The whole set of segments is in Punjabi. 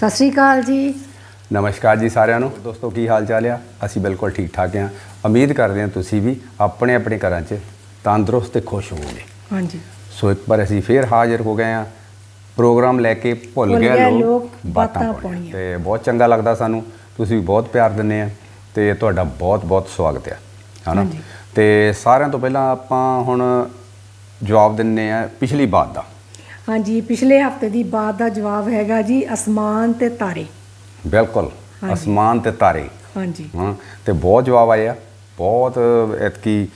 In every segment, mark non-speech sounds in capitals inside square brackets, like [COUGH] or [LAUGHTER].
ਸਤਿ ਸ਼੍ਰੀ ਅਕਾਲ ਜੀ। ਨਮਸਕਾਰ ਜੀ ਸਾਰਿਆਂ ਨੂੰ। ਦੋਸਤੋ ਕੀ ਹਾਲ ਚਾਲ ਆ? ਅਸੀਂ ਬਿਲਕੁਲ ਠੀਕ ਠਾਕ ਆ। ਉਮੀਦ ਕਰਦੇ ਹਾਂ ਤੁਸੀਂ ਵੀ ਆਪਣੇ ਆਪਣੇ ਘਰਾਂ 'ਚ ਤੰਦਰੁਸਤ ਤੇ ਖੁਸ਼ ਹੋਵੋਗੇ। ਹਾਂਜੀ। ਸੋ ਇੱਕ ਵਾਰ ਅਸੀਂ ਫੇਰ ਹਾਜ਼ਰ ਹੋ ਗਏ ਆ। ਪ੍ਰੋਗਰਾਮ ਲੈ ਕੇ ਭੁੱਲ ਗਏ ਲੋਕ ਬਾਤਾਂ ਪਾਉਣੀਆਂ। ਤੇ ਬਹੁਤ ਚੰਗਾ ਲੱਗਦਾ ਸਾਨੂੰ। ਤੁਸੀਂ ਵੀ ਬਹੁਤ ਪਿਆਰ ਦਿੰਦੇ ਆ ਤੇ ਤੁਹਾਡਾ ਬਹੁਤ ਬਹੁਤ ਸਵਾਗਤ ਆ। ਹਨਾ। ਤੇ ਸਾਰਿਆਂ ਤੋਂ ਪਹਿਲਾਂ ਆਪਾਂ ਹੁਣ ਜਵਾਬ ਦਿੰਨੇ ਆ ਪਿਛਲੀ ਬਾਤ ਦਾ। ਹਾਂਜੀ ਪਿਛਲੇ ਹਫ਼ਤੇ ਦੀ ਬਾਤ ਦਾ ਜਵਾਬ ਹੈਗਾ ਜੀ ਅਸਮਾਨ ਤੇ ਤਾਰੇ। ਬਿਲਕੁਲ। ਅਸਮਾਨ ਤੇ ਤਾਰੇ। ਹਾਂਜੀ। ਹਾਂ ਤੇ ਬਹੁਤ ਜਵਾਬ ਆਏ ਆ। ਬਹੁਤ ਇਤਕੀ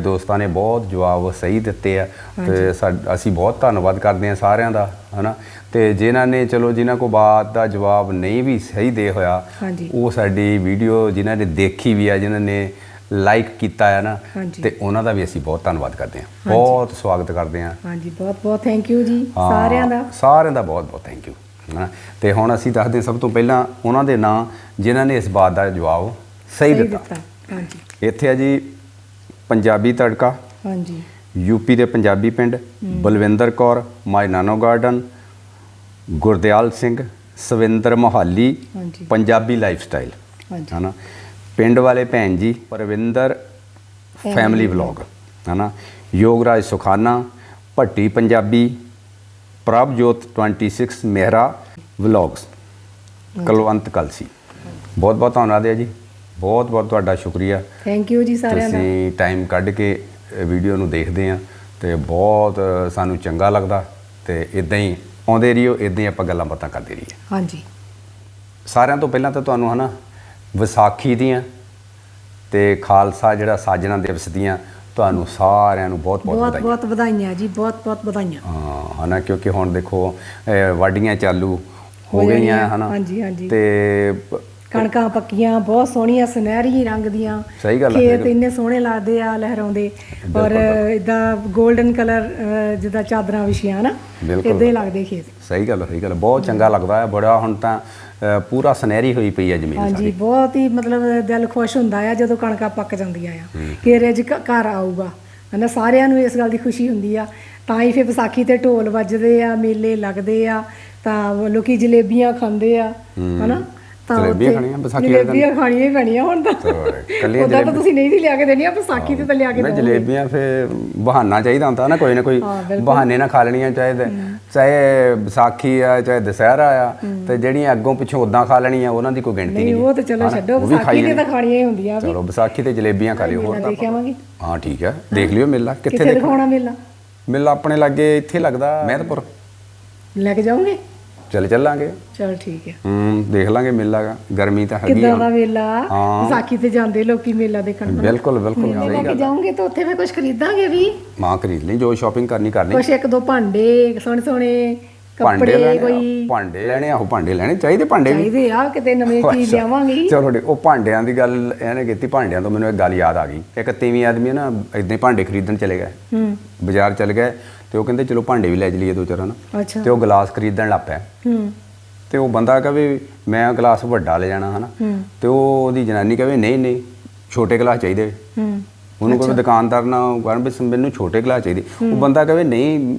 ਦੋਸਤਾਂ ਨੇ ਬਹੁਤ ਜਵਾਬ ਸਹੀ ਦਿੱਤੇ ਆ। ਤੇ ਅਸੀਂ ਬਹੁਤ ਧੰਨਵਾਦ ਕਰਦੇ ਆ ਸਾਰਿਆਂ ਦਾ ਹਨਾ? ਤੇ ਜਿਨ੍ਹਾਂ ਨੇ ਚਲੋ ਜਿਨ੍ਹਾਂ ਕੋ ਬਾਤ ਦਾ ਜਵਾਬ ਨਹੀਂ ਵੀ ਸਹੀ ਦੇ ਹੋਇਆ। ਉਹ ਸਾਡੀ ਵੀਡੀਓ ਜਿਨ੍ਹਾਂ ਨੇ ਦੇਖੀ ਵੀ ਆ ਜਿਨ੍ਹਾਂ ਨੇ ਲਾਈਕ ਕੀਤਾ ਹੈ ਨਾ ਹਾਂਜੀ। ਤੇ ਉਹਨਾਂ ਦਾ ਵੀ ਅਸੀਂ ਬਹੁਤ ਧੰਨਵਾਦ ਕਰਦੇ ਆ ਬਹੁਤ ਸਵਾਗਤ ਕਰਦੇ ਆ ਹਾਂਜੀ ਬਹੁਤ ਬਹੁਤ ਥੈਂਕ ਯੂ ਜੀ ਹਾਂ, ਸਾਰਿਆਂ ਦਾ। ਸਾਰਿਆਂ ਦਾ ਬਹੁਤ ਬਹੁਤ ਥੈਂਕ ਯੂ ਹਨਾ। ਤੇ ਹੁਣ ਅਸੀਂ ਦੱਸਦੇ ਹਾਂ ਸਭ ਤੋਂ ਪਹਿਲਾਂ ਉਹਨਾਂ ਦੇ ਨਾਂ ਜਿਨ੍ਹਾਂ ਨੇ ਇਸ ਬਾਤ ਦਾ ਜਵਾਬ ਸਹੀ ਦਿੱਤਾ। ਹਾਂਜੀ। ਇੱਥੇ ਆ ਜੀ ਪੰਜਾਬੀ ਤੜਕਾ। ਹਾਂਜੀ। ਯੂਪੀ ਦੇ ਪੰਜਾਬੀ ਪਿੰਡ ਬਲਵਿੰਦਰ ਕੌਰ ਮਾਈ ਨਾਨੋ ਗਾਰਡਨ ਗੁਰਦਿਆਲ ਸਿੰਘ ਸਵਿੰਦਰ ਮੋਹਾਲੀ ਹਾਂਜੀ। ਪੰਜਾਬੀ ਲਾਈਫ ਸਟਾਈਲ ਹਾਂਜੀ। ਹਨਾ। ਪਿੰਡ ਵਾਲੇ ਭੈਣ ਜੀ ਪਰਵਿੰਦਰ ਫੈਮਿਲੀ ਵਲੌਗ ਹਨਾ? ਯੋਗਰਾਜ ਸੁਖਾਨਾ ਭੱਟੀ ਪੰਜਾਬੀ ਪ੍ਰਭਜੋਤ 26 ਮਹਿਰਾ ਵਲੌਗਸ ਕਲਵੰਤ ਕਲਸੀ। ਬਹੁਤ ਬਹੁਤ ਧੰਨਵਾਦ ਹੈ ਜੀ। ਬਹੁਤ ਬਹੁਤ ਤੁਹਾਡਾ ਸ਼ੁਕਰੀਆ। ਥੈਂਕ ਯੂ ਜੀ ਸਾਰਿਆਂ ਦਾ। ਤੁਸੀਂ ਟਾਈਮ ਕੱਢ ਕੇ ਵੀਡੀਓ ਨੂੰ ਦੇਖਦੇ ਆ ਤੇ ਬਹੁਤ ਸਾਨੂੰ ਚੰਗਾ ਲੱਗਦਾ ਤੇ ਇਦਾਂ ਹੀ ਆਉਂਦੇ ਰਹੀਓ ਇਦਾਂ ਹੀ ਆਪਾਂ ਗੱਲਾਂ ਬਾਤਾਂ ਕਰਦੇ ਰਹੀਏ। ਹਾਂਜੀ। ਸਾਰਿਆਂ ਤੋਂ ਪਹਿਲਾਂ ਤਾਂ ਤੁਹਾਨੂੰ ਹਨਾ ਵਿਸਾਖੀ ਦੀਆਂ ਤੇ ਖਾਲਸਾ ਜਿਹੜਾ ਸਾਜਣਾ ਦਿਵਸ ਦੀਆਂ ਤੁਹਾਨੂੰ ਸਾਰਿਆਂ ਨੂੰ ਬਹੁਤ ਬਹੁਤ ਬਹੁਤ ਵਧਾਈਆਂ ਬਹੁਤ ਵਧਾਈਆਂ ਜੀ ਬਹੁਤ ਬਹੁਤ ਵਧਾਈਆਂ ਹਾਂ ਹਨਾ ਕਿਉਂਕਿ ਹੁਣ ਦੇਖੋ ਵਾਢੀਆਂ ਚਾਲੂ ਹੋ ਹੋ ਗਈਆਂ ਹਨਾ ਹਾਂਜੀ, ਹਾਂਜੀ। ਤੇ ਕਣਕਾਂ ਪੱਕੀਆਂ ਬਹੁਤ ਸੋਹਣੀਆਂ ਸੁਨਹਿਰੀ ਰੰਗ ਦੀਆਂ ਸਹੀ ਗੱਲ ਆ, ਖੇਤ ਇੰਨੇ ਸੋਹਣੇ ਲੱਗਦੇ ਆ ਲਹਿਰਾਉਂਦੇ ਔਰ। ਇਦਾਂ 골ਡਨ ਕਲਰ ਜਿੱਦਾਂ ਚਾਦਰਾਂ ਵਿਛੀਆਂ ਨਾ। ਇਦਾਂ ਹੀ ਲੱਗਦੇ ਖੇਤ ਸਹੀ ਗੱਲ ਸਹੀ ਗੱਲ। ਬਹੁਤ ਚੰਗਾ ਲੱਗਦਾ ਹੈ ਬੜਾ ਹੁਣ ਤਾਂ ਪੂਰਾ ਸੁਨਹਿਰੀ ਹੋਈ ਪਈ ਹੈ ਜ਼ਮੀਨ ਹਾਂਜੀ ਸਾਡੀ। ਬਹੁਤ ਹੀ ਮਤਲਬ ਦਿਲ ਖੁਸ਼ ਹੁੰਦਾ ਆ ਜਦੋਂ ਕਣਕਾਂ ਪੱਕ ਜਾਂਦੀਆਂ ਆ। ਕਿ ਰਜ ਘਰ ਆਊਗਾ। ਹਨਾ ਸਾਰਿਆਂ ਨੂੰ ਇਸ ਗੱਲ ਦੀ ਖੁਸ਼ੀ ਹੁੰਦੀ ਆ। ਤਾਂ ਹੀ ਫਿਰ ਵਿਸਾਖੀ ਤੇ ਢੋਲ ਵੱਜਦੇ ਆ ਮੇਲੇ ਲੱਗਦੇ ਆ। ਤਾਂ ਲੋਕੀ ਜਲੇਬੀਆਂ ਖਾਂਦੇ ਆ। ਹਨਾ? ਜਲੇਬੀਆਂ ਖਾਣੀਆਂ ਵਿਸਾਖੀ ਵਾਲੇ ਦਿਨ? ਜਲੇਬੀਆਂ ਖਾਣੀਆਂ ਹੀ ਪੈਣੀਆਂ ਹੁਣ ਤਾਂ। ਕੱਲੀਆਂ ਉਦਾਂ ਤਾਂ ਤੁਸੀਂ ਨਹੀਂ ਸੀ ਲਿਆ ਕੇ ਦੇਣੀਆਂ ਵਿਸਾਖੀ ਤੇ ਤਾਂ ਲਿਆ ਕੇ ਮੈਂ। ਜਲੇਬੀਆਂ ਫੇ ਬਹਾਨਾ ਚਾਹੀਦਾ ਹੁੰਦਾ ਨਾ ਕੋਈ ਨਾ ਕੋਈ। ਬਹਾਨੇ ਨਾਲ ਖਾ ਲੈਣੀਆਂ ਚਾਹੀਦੇ। ਚਾਹੇ ਵਿਸਾਖੀ ਆ ਚਾਹੇ ਦੁਸਹਿਰਾ ਆ ਤੇ ਜਿਹੜੀਆਂ ਅੱਗੋਂ ਪਿੱਛੋਂ ਉਦਾਂ ਖਾ ਲੈਣੀਆਂ ਉਹਨਾਂ ਦੀ ਕੋਈ ਗਿਣਤੀ ਨਹੀਂ ਉਹ ਤਾਂ ਚਲੋ? ਛੱਡੋ ਵਿਸਾਖੀ ਤੇ ਤਾਂ। ਖਾਣੀਆਂ ਹੀ ਹੁੰਦੀਆਂ ਵੀ। ਚਲੋ ਵਿਸਾਖੀ ਤੇ ਜਲੇਬੀਆਂ ਖਾ ਲਿਓ ਹੋਰ ਤਾਂ ਹਾਂ ਠੀਕ ਆ ਦੇਖ ਲਿਓ ਮੇਲਾ ਕਿੱਥੇ ਕਿੱਥੇ ਦੇਖ। ਦਿਖਾਉਣਾ ਮੇਲਾ? ਮੇਲਾ ਆਪਣੇ ਲਾਗੇ ਇੱਥੇ ਲੱਗਦਾ। ਮਹਿਤਪੁਰ। ਲੈ ਕੇ ਜਾਓਗੇ? ਚਲੇ ਚੱਲਾਂਗੇ। ਚਲ ਠੀਕ ਹੈ। ਹੂੰ ਦੇਖ ਲਾਂਗੇ ਮੇਲਾ ਗਾ। ਗਰਮੀ ਤਾਂ ਹੈਗੀ ਕਿੱਦਾਂ ਦਾ ਮੇਲਾ? ਹਾਂ। ਵਿਸਾਖੀ ਤੇ ਜਾਂਦੇ ਲੋਕੀ ਮੇਲਾ ਦੇਖਣ। ਬਿਲਕੁਲ ਬਿਲਕੁਲ ਮੇਲੇ ਲੈ ਸਹੀ ਕੇ ਗੱਲ ਜਾਓਗੇ ਤਾਂ ਉੱਥੇ ਵੀ ਕੁਝ ਖਰੀਦਾਂਗੇ ਵੀ। ਮਾਂ ਖਰੀਦ ਲਈ ਜੋ ਸ਼ਾਪਿੰਗ ਕਰਨੀ ਕਰਨੀ। ਕੁਝ ਇੱਕ ਦੋ ਭਾਂਡੇ ਸੋਹਣੇ ਸੋਹਣੇ ਭਾਂਡੇ ਕੱਪੜੇ ਲੈਣੇ ਆ, ਕੋਈ। ਭਾਂਡੇ ਲੈਣੇ ਆ ਉਹ ਭਾਂਡੇ ਲੈਣੇ ਚਾਹੀਦੇ ਭਾਂਡੇ ਵੀ। ਚਾਹੀਦੇ ਆ ਕਿਤੇ ਨਵੀਂ ਚੀਜ਼। ਲਿਆਵਾਂਗੇ। ਚਲੋ ਠੀਕ ਉਹ ਭਾਂਡਿਆਂ ਦੀ ਗੱਲ ਇਹਨੇ ਕੀਤੀ ਭਾਂਡਿਆਂ ਤੋਂ ਮੈਨੂੰ ਇੱਕ ਗੱਲ ਯਾਦ ਆ ਗਈ। ਇੱਕ ਤੀਵੀਂ ਆਦਮੀ ਨਾ ਇਦਾਂ ਹੀ ਭਾਂਡੇ ਖਰੀਦਣ ਚਲੇ ਗਏ। ਹੂੰ। ਬਾਜ਼ਾਰ ਚਲੇ ਗਏ। ਤੇ ਉਹ ਕਹਿੰਦੇ ਚਲੋ ਭਾਂਡੇ ਵੀ ਲੈ ਚਲੀਏ ਦੋ ਚਾਰ ਨਾ ਅੱਛਾ। ਤੇ ਉਹ ਗਲਾਸ ਖਰੀਦਣ ਲੱਗ ਪਿਆ। ਹੂੰ। ਤੇ ਉਹ ਬੰਦਾ ਕਹੇ ਮੈਂ ਗਲਾਸ ਵੱਡਾ ਲੈ ਜਾਣਾ ਹਨਾ? ਤੇ ਉਹ ਉਹਦੀ ਜਨਾਨੀ ਕਹੇ ਨਹੀਂ ਨਹੀਂ ਛੋਟੇ ਗਲਾਸ ਚਾਹੀਦੇ। ਹੂੰ। ਉਹਨੂੰ ਕੋਈ ਦੁਕਾਨਦਾਰ ਨਾਲ ਕਹਿਣ ਵੀ ਮੈਨੂੰ ਛੋਟੇ ਗਲਾਸ ਚਾਹੀਦੇ। ਉਹ ਬੰਦਾ ਕਹੇ ਨਹੀਂ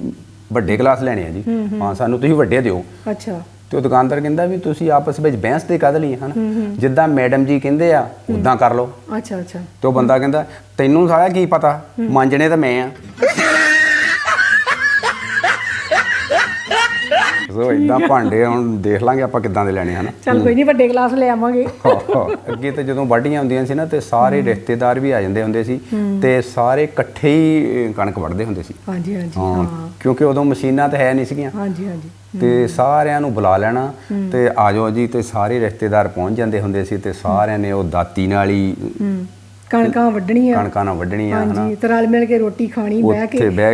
ਵੱਡੇ ਗਲਾਸ ਲੈਣੇ ਆ ਜੀ। ਹਾਂ ਸਾਨੂੰ ਤੁਸੀਂ ਵੱਡੇ ਦਿਓ। ਅੱਛਾ। ਤੇ ਉਹ ਦੁਕਾਨਦਾਰ ਕਹਿੰਦਾ ਵੀ ਤੁਸੀਂ ਆਪਸ ਵਿੱਚ ਬਹਿਸ ਤੇ ਕਦ ਲਈ ਹਨ? ਜਿੱਦਾਂ ਮੈਡਮ ਜੀ ਕਹਿੰਦੇ ਆ ਉਦਾਂ ਕਰ ਲਓ। ਅੱਛਾ ਅੱਛਾ। ਤੇ ਉਹ ਬੰਦਾ ਕਹਿੰਦਾ ਤੈਨੂੰ ਸਾਰਾ ਕੀ ਪਤਾ? ਮਾਂਜਣੇ ਤਾਂ ਮੈਂ ਆ। ਸੋ ਇਦਾਂ ਭਾਂਡੇ ਹੁਣ ਦੇਖ ਲਾਂਗੇ ਆਪਾਂ ਕਿੱਦਾਂ ਦੇ ਲੈਣੇ ਹਨ? ਚਲ ਕੋਈ ਨਹੀਂ ਵੱਡੇ ਗਲਾਸ ਲੈ ਆਵਾਂਗੇ। ਅੱਗੇ ਤੇ ਜਦੋਂ ਵਾਢੀਆਂ ਹੁੰਦੀਆਂ ਸੀ ਨਾ ਤੇ ਸਾਰੇ ਰਿਸ਼ਤੇਦਾਰ ਵੀ ਆ ਜਾਂਦੇ ਹੁੰਦੇ ਸੀ ਤੇ ਸਾਰੇ ਇਕੱਠੇ ਹੀ ਕਣਕ ਵੱਢਦੇ ਹੁੰਦੇ ਸੀ। ਹਾਂਜੀ ਹਾਂਜੀ ਹਾਂ ਕਿਉਂਕਿ ਉਦੋਂ ਮਸ਼ੀਨਾਂ ਤਾਂ ਹੈ ਨਹੀਂ ਸੀਗੀਆਂ। ਹਾਂਜੀ ਹਾਂਜੀ। ਤੇ ਸਾਰਿਆਂ ਨੂੰ ਬੁਲਾ ਲੈਣਾ ਤੇ ਆਜੋ ਜੀ ਤੇ ਸਾਰੇ ਰਿਸ਼ਤੇਦਾਰ ਪਹੁੰਚ ਜਾਂਦੇ ਹੁੰਦੇ ਸੀ ਤੇ ਸਾਰਿਆਂ ਨੇ ਉਹ ਦਾਤੀ ਨਾਲ ਹੂੰ। ਕਣਕਾਂ ਵੱਢਣੀਆਂ। ਕਣਕਾਂ ਨਾਲ ਵੱਢਣੀਆਂ ਹਨਾ। ਹਾਂਜੀ ਤੇ ਰਲ ਮਿਲ ਕੇ ਰੋਟੀ ਖਾਣੀ ਬਹਿ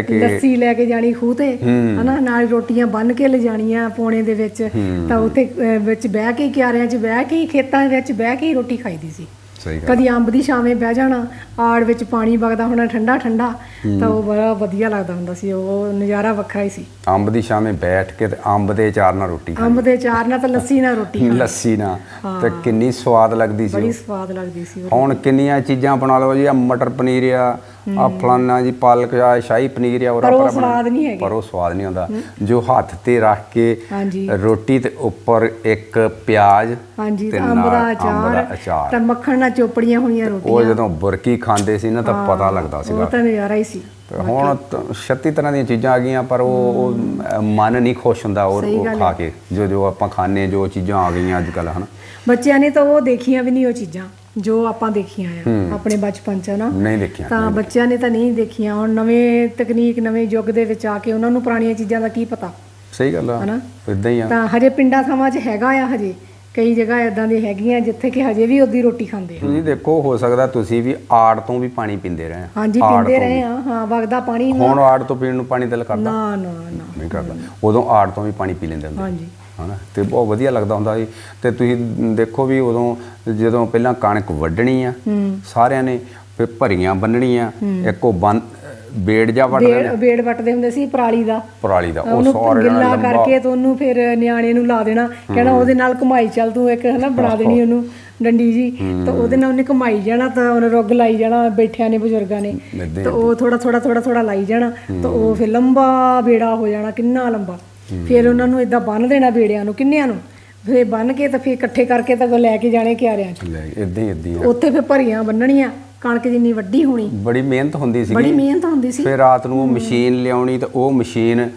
ਕੇ ਲੱਸੀ ਲੈ ਕੇ ਜਾਣੀ ਖੂਹ ਤੇ ਹਨਾ ਨਾਲ ਰੋਟੀਆਂ ਬੰਨ ਕੇ ਲਿਜਾਣੀਆਂ ਪੌਣੇ ਦੇ ਵਿੱਚ। ਤਾਂ ਉੱਥੇ ਵਿੱਚ ਬਹਿ ਕੇ ਕਿਆਰਿਆਂ 'ਚ ਬਹਿ ਕੇ ਖੇਤਾਂ ਵਿੱਚ ਬਹਿ ਕੇ ਰੋਟੀ ਖਾਈਦੀ ਸੀ। ਸਹੀ ਗੱਲ ਕਦੀ ਅੰਬ ਦੀ ਛਾਵੇਂ ਬਹਿ ਜਾਣਾ ਆੜ ਵਿੱਚ ਪਾਣੀ ਵਗਦਾ ਹੋਣਾ ਠੰਡਾ ਠੰਡਾ ਤਾਂ ਉਹ ਬੜਾ ਵਧੀਆ ਲੱਗਦਾ ਹੁੰਦਾ ਸੀ ਉਹ ਨਜ਼ਾਰਾ ਵੱਖਰਾ ਹੀ ਸੀ। ਅੰਬ ਦੀ ਛਾਵੇਂ ਬੈਠ ਕੇ ਤੇ ਅੰਬ ਦੇ ਅਚਾਰ ਨਾਲ ਰੋਟੀ ਅੰਬ ਦੇ ਚਾਰ ਨਾਲ ਤਾਂ ਲੱਸੀ ਨਾਲ ਰੋਟੀ ਲੱਸੀ ਨਾਲ ਤੇ ਕਿੰਨੀ ਸਵਾਦ ਲੱਗਦੀ ਸੀ ਬੜੀ। ਸਵਾਦ ਲੱਗਦੀ ਸੀ ਹੁਣ ਕਿੰਨੀਆਂ ਚੀਜ਼ਾਂ ਬਣਾ ਲਓ ਜੀ ਆ ਮਟਰ ਪਨੀਰ ਆ ਆ ਫਲਾਨਾ ਜੀ ਪਾਲਕ ਆ ਸ਼ਾਹੀ ਪਨੀਰ ਆ ਉਹ ਆਪਣਾ ਸਵਾਦ ਨਹੀਂ ਹੈਗੇ। ਪਰ ਉਹ ਸਵਾਦ ਨਹੀਂ ਆਉਂਦਾ। ਜੋ ਹੱਥ ਤੇ ਰੱਖ ਕੇ ਰੋਟੀ ਤੇ ਉੱਪਰ ਇੱਕ ਪਿਆਜ਼ ਹਾਂਜੀ ਅੰਬ ਦਾ ਅਚਾਰ ਅਚਾਰ। ਤਾਂ ਮੱਖਣ ਨਾਲ ਚੋਪੜੀਆਂ ਹੋਈਆਂ ਉਹ ਰੋਟੀਆਂ। ਜਦੋਂ ਬੁਰਕੀ ਖਾਂਦੇ ਸੀ ਨਾ ਤਾਂ ਪਤਾ ਲੱਗਦਾ ਉਹ ਸੀਗਾ ਤਾਂ ਨਜ਼ਾਰਾ ਹੀ ਸੀ। ਤੇ ਹੁਣ ਤਾਂ 36 ਤਰ੍ਹਾਂ ਦੀਆਂ ਚੀਜ਼ਾਂ ਆ ਗਈਆਂ ਪਰ ਉਹ ਮਨ ਨਹੀਂ ਖੁਸ਼ ਹੁੰਦਾ ਉਹ ਸਹੀ ਉਹ ਗੱਲ ਖਾ। ਕੇ। ਜੋ ਜੋ ਆਪਾਂ ਖਾਣੇ ਜੋ ਚੀਜ਼ਾਂ ਆ ਗਈਆਂ ਅੱਜ ਕੱਲ ਹਨ। ਬੱਚਿਆਂ ਨੇ ਤਾਂ ਉਹ ਦੇਖੀਆਂ ਵੀ ਨਹੀਂ ਉਹ ਚੀਜ਼ਾਂ ਜੋ ਆਪਾਂ ਦੇਖੀਆਂ ਆ ਆਪਣੇ ਬਚਪਨ ਚ ਨਾ ਨਹੀਂ ਦੇਖੀਆਂ ਤਾਂ ਬੱਚਿਆਂ ਨੇ ਤਾਂ ਨਹੀਂ ਦੇਖੀਆਂ। ਹੁਣ ਨਵੇਂ ਤਕਨੀਕ ਨਵੇਂ ਯੁੱਗ ਦੇ ਵਿੱਚ ਆ ਕੇ ਉਹਨਾਂ ਨੂੰ ਪੁਰਾਣੀਆਂ ਚੀਜ਼ਾਂ ਦਾ ਕੀ ਪਤਾ? ਸਹੀ ਗੱਲ ਆ। ਹਨਾ? ਇਦਾਂ ਹੀ ਆ। ਤਾਂ ਹਜੇ ਪਿੰਡਾਂ ਥਾਵਾਂ 'ਚ ਹੈਗਾ ਆ ਹਜੇ। ਕਈ ਜਗ੍ਹਾ ਇਦਾਂ ਦੀ ਹੈਗੀਆਂ ਜਿੱਥੇ ਕਿ ਹਜੇ ਵੀ ਉਹਦੀ ਰੋਟੀ ਖਾਂਦੇ ਆ। ਤੁਸੀਂ ਦੇਖੋ ਹੋ ਸਕਦਾ ਤੁਸੀਂ ਵੀ ਆੜ ਤੋਂ ਵੀ ਪਾਣੀ ਪੀਂਦੇ ਰਹੇ। ਹਾਂਜੀ ਆੜ ਪੀਂਦੇ ਤੋਂ ਰਹੇ ਆ ਹਾਂ ਵਗਦਾ ਪਾਣੀ ਵੀ। ਹੁਣ ਆੜ ਤੋਂ ਪੀਣ ਨੂੰ ਪਾਣੀ ਦਿਲ ਕਰਦਾ? ਨਾ ਨਾ ਨਾ। ਨਹੀਂ ਕਰਦਾ। ਉਦੋਂ ਆੜ ਤੋਂ ਵੀ ਪਾਣੀ ਪੀ ਲੈਂਦੇ ਹੁੰਦੇ। ਹਾਂਜੀ। ਹਨਾ? ਤੇ ਬਹੁਤ ਵਧੀਆ ਲੱਗਦਾ ਹੁੰਦਾ ਸੀ। ਤੇ ਤੁਸੀਂ ਦੇਖੋ ਵੀ ਉਦੋਂ ਜਦੋਂ ਪਹਿਲਾਂ ਕਣਕ ਵੱਢਣੀ ਆ ਸਾਰਿਆਂ ਨੇ ਫਿਰ ਭਰੀਆਂ ਬੰਨਣੀਆਂ ਇੱਕੋ ਬੰਨ ਬੇੜ ਜਾ ਵੱਢ ਬੇੜ ਬੇੜ ਵੱਟਦੇ ਹੁੰਦੇ ਸੀ ਪਰਾਲੀ ਦਾ। ਪਰਾਲੀ ਦਾ ਉਹ ਸਾਰੇ ਗਿੱਲਾ ਕਰਕੇ ਤੇ ਉਹਨੂੰ ਫਿਰ ਨਿਆਣੇ ਨੂੰ ਲਾ ਦੇਣਾ। ਕਹਿਣਾ ਉਹਦੇ ਨਾਲ ਘੁਮਾਈ ਚੱਲ ਤੂੰ ਇੱਕ ਹਨਾ ਬਣਾ ਦੇਣੀ ਉਹਨੂੰ ਡੰਡੀ ਜੀ। ਤਾਂ ਉਹਦੇ ਨਾਲ ਉਹਨੇ ਘੁਮਾਈ ਜਾਣਾ ਤਾਂ ਉਹਨੇ ਰੁੱਗ ਲਾਈ ਜਾਣਾ ਬੈਠਿਆਂ ਨੇ ਬਜ਼ੁਰਗਾਂ ਨੇ। ਤਾਂ ਉਹ ਥੋੜਾ ਥੋੜਾ ਥੋੜਾ ਥੋੜਾ ਲਾਈ ਜਾਣਾ। ਤਾਂ ਉਹ ਫਿਰ ਲੰਬਾ ਬੇੜਾ ਹੋ ਜਾਣਾ ਕਿੰਨਾ ਲੰਬਾ। ਫਿਰ ਉਹਨਾਂ ਨੂੰ ਇਦਾਂ ਬੰਨ ਦੇਣਾ ਬੇੜਿਆਂ ਨੂੰ ਕਿੰਨਿਆਂ ਨੂੰ? ਫਿਰ ਬੰਨ ਕੇ ਤਾਂ ਫਿਰ ਇਕੱਠੇ ਕਰਕੇ ਤਾਂ ਲੈ ਕੇ ਜਾਣੇ ਕਿਆਰਿਆਂ 'ਚ। ਲੈ ਇਦਾਂ ਹੀ ਇਦਾਂ ਹੀ ਉੱਥੇ ਫਿਰ ਭਰੀਆਂ ਬੰਨਣੀਆਂ ਕਣਕ ਜਿੰਨੀ ਵੱਡੀ ਹੋਣੀ। ਬੜੀ ਮਿਹਨਤ ਹੁੰਦੀ ਸੀ ਬੜੀ ਮਿਹਨਤ ਹੁੰਦੀ ਸੀ। ਫਿਰ ਰਾਤ ਨੂੰ ਮਸ਼ੀਨ ਲਿਆਉਣੀ ਤੇ ਉਹ ਮਸ਼ੀਨ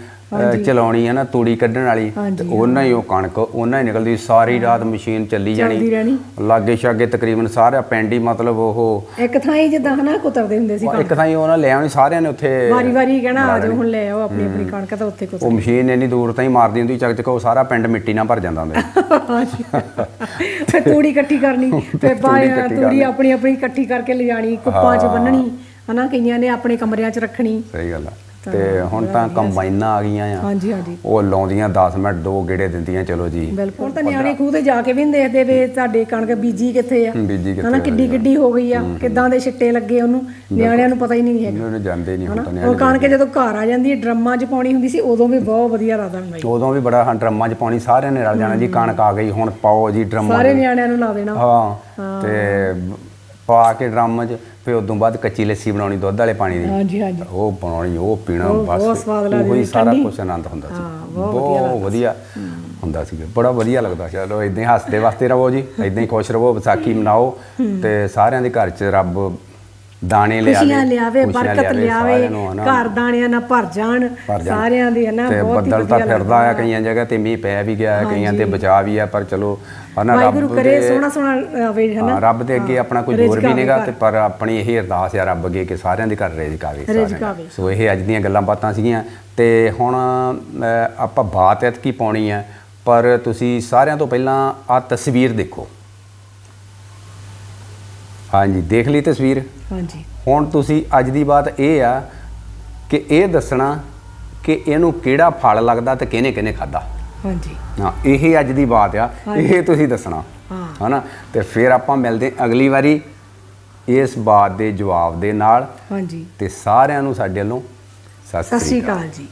ਚਲਾਉਣੀ ਹੈ ਨਾ ਤੂੜੀ ਕੱਢਣ ਵਾਲੀ ਤੇ ਉਹਨਾਂ ਹੀ ਉਹ ਕਣਕ ਉਹਨਾਂ ਹੀ ਨਿਕਲਦੀ ਸਾਰੀ ਰਾਤ ਮਸ਼ੀਨ ਚੱਲੀ ਜਾਣੀ। ਲਾਗੇ ਛਾਗੇ ਤਕਰੀਬਨ ਸਾਰਾ ਪਿੰਡ ਹੀ ਮਤਲਬ ਉਹ ਇੱਕ ਥਾਂ ਹੀ ਜਿੱਦਾਂ ਹਨਾ ਕੁਤਰਦੇ ਹੁੰਦੇ ਸੀ ਇੱਕ ਥਾਂ ਹੀ ਉਹਨਾਂ ਲੈ ਆਉਣੀ ਸਾਰਿਆਂ ਨੇ ਉੱਥੇ ਵਾਰੀ ਵਾਰੀ ਕਹਿਣਾ ਆ ਜਾਓ ਹੁਣ ਲੈ ਆਓ ਆਪਣੀ ਆਪਣੀ ਕਣਕ ਤਾਂ ਉੱਥੇ ਕੁਤਰ ਉਹ ਮਸ਼ੀਨ ਇੰਨੀ ਦੂਰ ਤਾਈਂ ਮਾਰਦੀ ਹੁੰਦੀ ਚੱਕ ਚੱਕ ਉਹ ਸਾਰਾ ਪਿੰਡ ਮਿੱਟੀ ਨਾਲ ਭਰ ਜਾਂਦਾ ਹੁੰਦਾ। ਫਿਰ ਤੂੜੀ ਇਕੱਠੀ ਕਰਨੀ [LAUGHS] ਫਿਰ ਬਾਹਰ ਤੂੜੀ ਆਪਣੀ ਆਪਣੀ ਇਕੱਠੀ ਕਰਕੇ ਲਿਜਾਣੀ ਕੁੱਪਾਂ 'ਚ ਬੰਨਣੀ ਹਨਾ ਕਈਆਂ ਨੇ ਆਪਣੇ ਕਮਰਿਆਂ 'ਚ ਰੱਖਣੀ। ਸਹੀ ਗੱਲ ਆ। ਤੇ ਹੁਣ ਤਾਂ ਕੰਬਾਈਨਾਂ ਆ ਗਈਆਂ ਆ। ਹਾਂਜੀ ਹਾਂਜੀ। ਉਹ ਲਾਉਂਦੀਆਂ 10 ਮਿੰਟ ਦੋ ਗੇੜੇ ਦਿੰਦੀਆਂ ਚਲੋ ਜੀ। ਬਿਲਕੁਲ ਤਾਂ ਨਿਆਣੇ ਖੂਹ ਤੇ ਜਾ ਕੇ ਵੀ ਦੇਖਦੇ ਵੇ ਤੁਹਾਡੇ ਕਣਕ ਬੀਜੀ ਕਿੱਥੇ ਆ। ਬੀਜੀ ਕਿੱਥੇ ਹਨਾ ਕਿੱਡੀ ਕਿੱਡੀ ਹੋ ਗਈ ਆ ਕਿੱਦਾਂ ਦੇ ਛਿੱਟੇ ਲੱਗੇ ਉਹਨੂੰ ਨਿਆਣਿਆਂ ਨੂੰ ਪਤਾ ਹੀ ਨਹੀਂ ਹੈਗਾ। ਉਹਨਾਂ ਜਾਂਦੇ ਨਹੀਂ ਹੁਣ ਤਾਂ ਉਹ ਕਣਕ ਜਦੋਂ। ਘਰ ਆ ਜਾਂਦੀ ਡਰਮਾਂ 'ਚ ਪਾਉਣੀ ਹੁੰਦੀ ਸੀ ਉਦੋਂ ਵੀ ਬਹੁਤ ਵਧੀਆ ਲੱਗਦਾ ਹੁੰਦਾ ਸੀ ਉਦੋਂ ਵੀ ਬੜਾ ਹਾਂ ਡਰਮਾਂ 'ਚ ਪਾਉਣੀ ਸਾਰਿਆਂ ਨੇ ਰਲ ਜਾਣਾ ਜੀ ਕਣਕ ਆ ਗਈ ਹੁਣ ਪਾਓ ਜੀ ਡਰਮਾਂ ਸਾਰੇ ਨਿਆਣਿਆਂ ਨੂੰ ਲਾ ਦੇਣਾ। ਹਾਂ। ਤੇ ਪਾ ਕੇ ਡਰਮ 'ਚ ਫਿਰ ਉਦੋਂ ਬਾਅਦ ਕੱਚੀ ਲੱਸੀ ਬਣਾਉਣੀ ਦੁੱਧ ਵਾਲੇ ਪਾਣੀ ਦੀ। ਹਾਂਜੀ ਹਾਂਜੀ। ਉਹ ਬਣਾਉਣੀ ਉਹ ਪੀਣਾ ਬਸ। ਬਹੁਤ ਸਵਾਦ ਲੱਗਦੀ ਉਹੀ ਸੀ, ਸਾਰਾ। ਕੁਝ ਆਨੰਦ ਹੁੰਦਾ ਸੀ। ਬਹੁਤ ਬਹੁਤ ਵਧੀਆ ਹੁੰਦਾ ਸੀ। ਬੜਾ ਵਧੀਆ ਲੱਗਦਾ ਚਲੋ ਇਦਾਂ ਹੀ ਹੱਸਦੇ ਵਸਦੇ ਰਹੋ ਜੀ। ਇਦਾਂ ਹੀ ਖੁਸ਼ ਰਹੋ ਵਿਸਾਖੀ ਮਨਾਓ ਤੇ ਸਾਰਿਆਂ ਦੇ ਘਰ 'ਚ ਰੱਬ ਦਾਣੇ ਲਿਆਵੇ ਖੁਸ਼ੀਆਂ ਲਿਆਵੇ ਬਰਕਤ ਲਿਆਵੇ। ਘਰ ਦਾਣਿਆਂ ਨਾਲ ਭਰ ਜਾਣ। ਸਾਰਿਆਂ ਦੇ ਹਨਾ ਬਹੁਤ ਹੀ ਬੱਦਲ ਤਾਂ ਫਿਰਦਾ ਆ ਕਈਆਂ ਜਗ੍ਹਾ ਤੇ ਮੀਂਹ ਪੈ ਵੀ ਗਿਆ ਕਈਆਂ ਤੇ ਬਚਾ ਵੀ ਆ ਪਰ ਚਲੋ ਹਨਾ ਰੱਬ ਕਰੇ ਸੋਹਣਾ ਸੋਹਣਾ ਆਵੇ ਹਨਾ ਰੱਬ ਦੇ ਅੱਗੇ ਆਪਣਾ ਕੋਈ ਜ਼ੋਰ ਵੀ ਨਹੀਂਗਾ। ਤੇ ਪਰ ਆਪਣੀ ਇਹ ਅਰਦਾਸ ਆ ਰੱਬ ਅੱਗੇ ਕਿ ਸਾਰਿਆਂ ਦੇ ਘਰ ਰਿਜ਼ਕ ਆਵੇ ਸਾਰਿਆਂ। ਸੋ ਇਹ ਅੱਜ ਦੀਆਂ ਗੱਲਾਂ ਬਾਤਾਂ ਸੀਗੀਆਂ ਤੇ ਹੁਣ ਆਪਾਂ ਬਾਤ ਐਤਕੀ ਪਾਉਣੀ ਹੈ ਪਰ ਤੁਸੀਂ ਸਾਰਿਆਂ ਤੋਂ ਪਹਿਲਾਂ ਆ ਤਸਵੀਰ ਦੇਖੋ ਹਾਂਜੀ ਦੇਖ ਲਈ ਤਸਵੀਰ? ਹਾਂਜੀ। ਹੁਣ ਤੁਸੀਂ ਅੱਜ ਦੀ ਬਾਤ ਇਹ ਆ ਕਿ ਇਹ ਦੱਸਣਾ ਕਿ ਇਹਨੂੰ ਕਿਹੜਾ ਫਲ ਲੱਗਦਾ ਤੇ ਕਿਹਨੇ ਕਿਹਨੇ ਖਾਦਾ ਹਾਂਜੀ। ਹਾਂ ਇਹ ਅੱਜ ਦੀ ਬਾਤ ਆ। ਇਹ ਤੁਸੀਂ ਦੱਸਣਾ। ਹਾਂ। ਹਨਾ? ਤੇ ਫਿਰ ਆਪਾਂ ਮਿਲਦੇ ਅਗਲੀ ਵਾਰੀ ਇਸ ਬਾਤ ਦੇ ਜਵਾਬ ਦੇ ਨਾਲ। ਹਾਂਜੀ। ਤੇ ਸਾਰਿਆਂ ਨੂੰ ਸਾਡੇ ਵੱਲੋਂ ਸਤਿ ਸ੍ਰੀ ਅਕਾਲ ਜੀ।